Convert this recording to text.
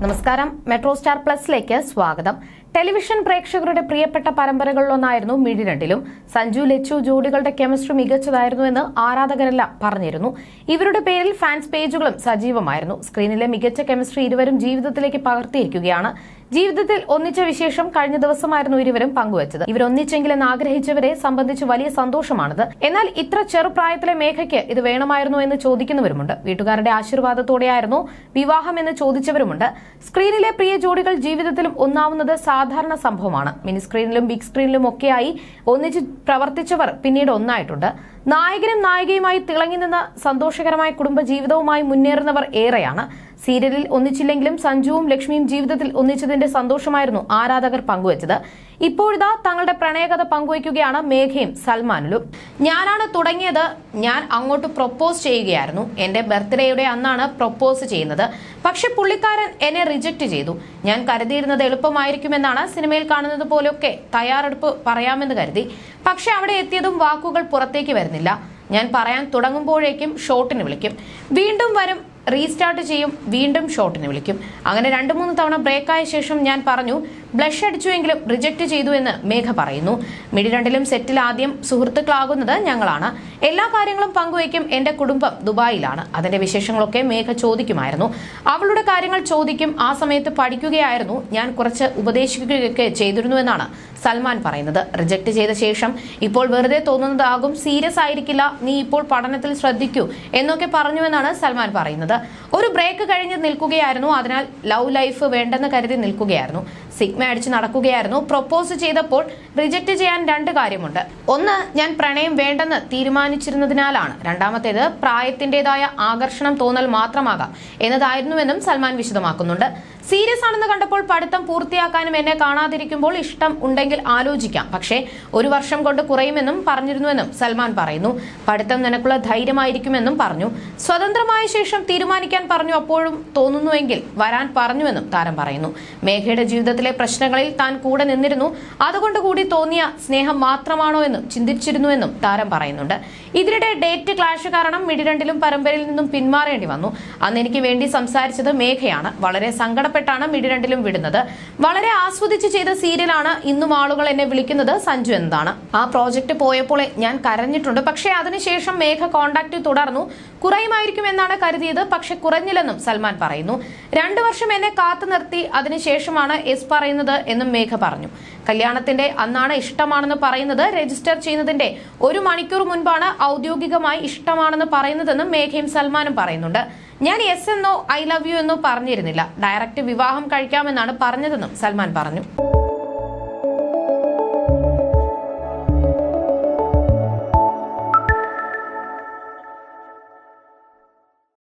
നമസ്കാരം. Metro star പ്ലസിലേക്ക് സ്വാഗതം. Television പ്രേക്ഷകരുടെ പ്രിയപ്പെട്ട പരമ്പരകളിലൊന്നായിരുന്നു മിഴിരണ്ടിലും സഞ്ജു ലച്ചു ജോഡികളുടെ കെമിസ്ട്രി മികച്ചതായിരുന്നു എന്ന് ആരാധകരെല്ലാം പറഞ്ഞിരുന്നു. ഇവരുടെ പേരിൽ ഫാൻസ് പേജുകളും സജീവമായിരുന്നു. സ്ക്രീനിലെ മികച്ച കെമിസ്ട്രി ഇരുവരും ജീവിതത്തിലേക്ക് പകർത്തിയിരിക്കുകയാണ് ജീവിതത്തിൽ ഒന്നിച്ച വിശേഷം കഴിഞ്ഞ ദിവസമായിരുന്നു ഇരുവരും പങ്കുവച്ചത്. ഇവർ ഒന്നിച്ചെങ്കിലെന്ന് ആഗ്രഹിച്ചവരെ സംബന്ധിച്ച് വലിയ സന്തോഷമാണിത്. എന്നാൽ ഇത്ര ചെറുപ്രായത്തിലെ മേഘയ്ക്ക് ഇത് വേണമായിരുന്നു എന്ന് ചോദിക്കുന്നവരുമുണ്ട്. വീട്ടുകാരുടെ ആശീർവാദത്തോടെയായിരുന്നു വിവാഹം എന്ന് ചോദിച്ചവരുമുണ്ട്. സ്ക്രീനിലെ പ്രിയ ജോഡികൾ ജീവിതത്തിലും ഒന്നാവുന്നത് സാധാരണ സംഭവമാണ്. മിനി സ്ക്രീനിലും ബിഗ് സ്ക്രീനിലും ഒക്കെയായി ഒന്നിച്ച് പ്രവർത്തിച്ചവർ പിന്നീട് ഒന്നായിട്ടുണ്ട്. നായകനും നായികയുമായി തിളങ്ങി നിന്ന സന്തോഷകരമായ കുടുംബ കുടുംബജീവിതവുമായി മുന്നേറുന്നവർ ഏറെയാണ്. സീരിയലിൽ ഒന്നിച്ചില്ലെങ്കിലും സഞ്ജുവും ലക്ഷ്മിയും ജീവിതത്തിൽ ഒന്നിച്ചതിന്റെ സന്തോഷമായിരുന്നു ആരാധകർ പങ്കുവച്ചത്. ഇപ്പോഴിതാ തങ്ങളുടെ പ്രണയകഥ പങ്കുവയ്ക്കുകയാണ് മേഘയും സൽമാനിലും. ഞാനാണ് തുടങ്ങിയത് ഞാൻ അങ്ങോട്ട് പ്രൊപ്പോസ് ചെയ്യുകയായിരുന്നു. എന്റെ ബർത്ത്ഡേയുടെ അന്നാണ് പ്രൊപ്പോസ് ചെയ്യുന്നത്. പക്ഷെ പുള്ളിക്കാരൻ എന്നെ റിജക്റ്റ് ചെയ്തു. ഞാൻ കരുതിയിരുന്നത് എളുപ്പമായിരിക്കുമെന്നാണ് സിനിമയിൽ കാണുന്നത് പോലെയൊക്കെ തയ്യാറെടുപ്പ് പറയാമെന്ന് കരുതി. പക്ഷെ അവിടെ എത്തിയതും വാക്കുകൾ പുറത്തേക്ക് വരുന്നില്ല. ഞാൻ പറയാൻ തുടങ്ങുമ്പോഴേക്കും ഷോട്ടിന് വിളിക്കും. വീണ്ടും വരും റീസ്റ്റാർട്ട് ചെയ്യും വീണ്ടും ഷോട്ടിന് വിളിക്കും. അങ്ങനെ രണ്ടു മൂന്ന് തവണ ബ്രേക്കായ ശേഷം ഞാൻ പറഞ്ഞു ബ്ലഷ് അടിച്ചുവെങ്കിലും റിജക്റ്റ് ചെയ്തു എന്ന് മേഘ പറയുന്നു. മിഡി രണ്ടിലും സെറ്റിൽ ആദ്യം സുഹൃത്തുക്കളാകുന്നത് ഞങ്ങളാണ്. എല്ലാ കാര്യങ്ങളും പങ്കുവയ്ക്കും എന്റെ കുടുംബം ദുബായിലാണ്. അതിന്റെ വിശേഷങ്ങളൊക്കെ മേഘ ചോദിക്കുമായിരുന്നു. അവളുടെ കാര്യങ്ങൾ ചോദിക്കും. ആ സമയത്ത് പഠിക്കുകയായിരുന്നു. ഞാൻ കുറച്ച് ഉപദേശിക്കുകയൊക്കെ ചെയ്തിരുന്നുവെന്നാണ് സൽമാൻ പറയുന്നത്. റിജക്ട് ചെയ്ത ശേഷം ഇപ്പോൾ വെറുതെ തോന്നുന്നതാകും. സീരിയസ് ആയിരിക്കില്ല. നീ ഇപ്പോൾ പഠനത്തിൽ ശ്രദ്ധിക്കൂ എന്നൊക്കെ പറഞ്ഞുവെന്നാണ് സൽമാൻ പറയുന്നത്. ഒരു ബ്രേക്ക് കഴിഞ്ഞ് നിൽക്കുകയായിരുന്നു. അതിനാൽ ലവ് ലൈഫ് വേണ്ടെന്ന് കരുതി നിൽക്കുകയായിരുന്നു. സിഗ്മ അടിച്ച് നടക്കുകയായിരുന്നു. പ്രൊപ്പോസ് ചെയ്തപ്പോൾ റിജക്ട് ചെയ്യാൻ രണ്ട് കാര്യമുണ്ട്. ഒന്ന് ഞാൻ പ്രണയം വേണ്ടെന്ന് തീരുമാനിച്ചിരുന്നതിനാലാണ്. രണ്ടാമത്തേത് പ്രായത്തിന്റേതായ ആകർഷണം തോന്നൽ മാത്രമാകാം എന്നതായിരുന്നുവെന്നും സൽമാൻ വിശദമാക്കുന്നുണ്ട്. സീരിയസ് ആണെന്ന് കണ്ടപ്പോൾ പഠിത്തം പൂർത്തിയാക്കാനും എന്നെ കാണാതിരിക്കുമ്പോൾ ഇഷ്ടം ഉണ്ടെങ്കിൽ ആലോചിക്കാം. പക്ഷേ ഒരു വർഷം കൊണ്ട് കുറയുമെന്നും പറഞ്ഞിരുന്നുവെന്നും സൽമാൻ പറയുന്നു. പഠിത്തം നിനക്കുള്ള ധൈര്യമായിരിക്കുമെന്നും പറഞ്ഞു. സ്വതന്ത്രമായ ശേഷം തീരുമാനിക്കാൻ പറഞ്ഞു അപ്പോഴും തോന്നുന്നുവെങ്കിൽ വരാൻ പറഞ്ഞുവെന്നും താരം പറയുന്നു. മേഘയുടെ ജീവിതത്തിലെ പ്രശ്നങ്ങളിൽ താൻ കൂടെ നിന്നിരുന്നു. അതുകൊണ്ട് കൂടി തോന്നിയ സ്നേഹം മാത്രമാണോ എന്നും ചിന്തിച്ചിരുന്നുവെന്നും താരം പറയുന്നുണ്ട്. ഇതിനിടെ ഡേറ്റ് ക്ലാഷ് കാരണം മിഡിരണ്ടിലും പരമ്പരയിൽ നിന്നും പിന്മാറേണ്ടി വന്നു. അന്ന് എനിക്ക് വേണ്ടി സംസാരിച്ചത് മേഘയാണ്. വളരെ സങ്കടപ്പെട്ടാണ് മിഡിരണ്ടിലും വിടുന്നത്. വളരെ ആസ്വദിച്ച് ചെയ്ത സീരിയലാണ് ഇന്നും ആളുകൾ എന്നെ വിളിക്കുന്നത്. സഞ്ജു എന്നതാണ് ആ പ്രോജക്റ്റ് പോയപ്പോൾ ഞാൻ കരഞ്ഞിട്ടുണ്ട്. പക്ഷേ അതിനുശേഷം മേഘ കോണ്ടാക്ട് തുടർന്നു. കുറയുമായിരിക്കും എന്നാണ് കരുതിയത്. പക്ഷെ കുറഞ്ഞില്ലെന്നും സൽമാൻ പറയുന്നു. രണ്ടു വർഷം എന്നെ കാത്തു നിർത്തി. അതിനുശേഷമാണ് എസ് പറയുന്നത് എന്നും മേഘ പറഞ്ഞു. കല്യാണത്തിന്റെ അന്നാണ് ഇഷ്ടമാണെന്ന് പറയുന്നത്. രജിസ്റ്റർ ചെയ്യുന്നതിന്റെ ഒരു മണിക്കൂർ മുൻപാണ് ഔദ്യോഗികമായി ഇഷ്ടമാണെന്ന് പറയുന്നതെന്നും മേഘയും സൽമാനും പറയുന്നുണ്ട്. ഞാൻ എസ് എന്നോ ഐ ലവ് യു എന്നോ പറഞ്ഞിരുന്നില്ല. ഡയറക്റ്റ് വിവാഹം കഴിക്കാമെന്നാണ് പറഞ്ഞതെന്നും സൽമാൻ പറഞ്ഞു.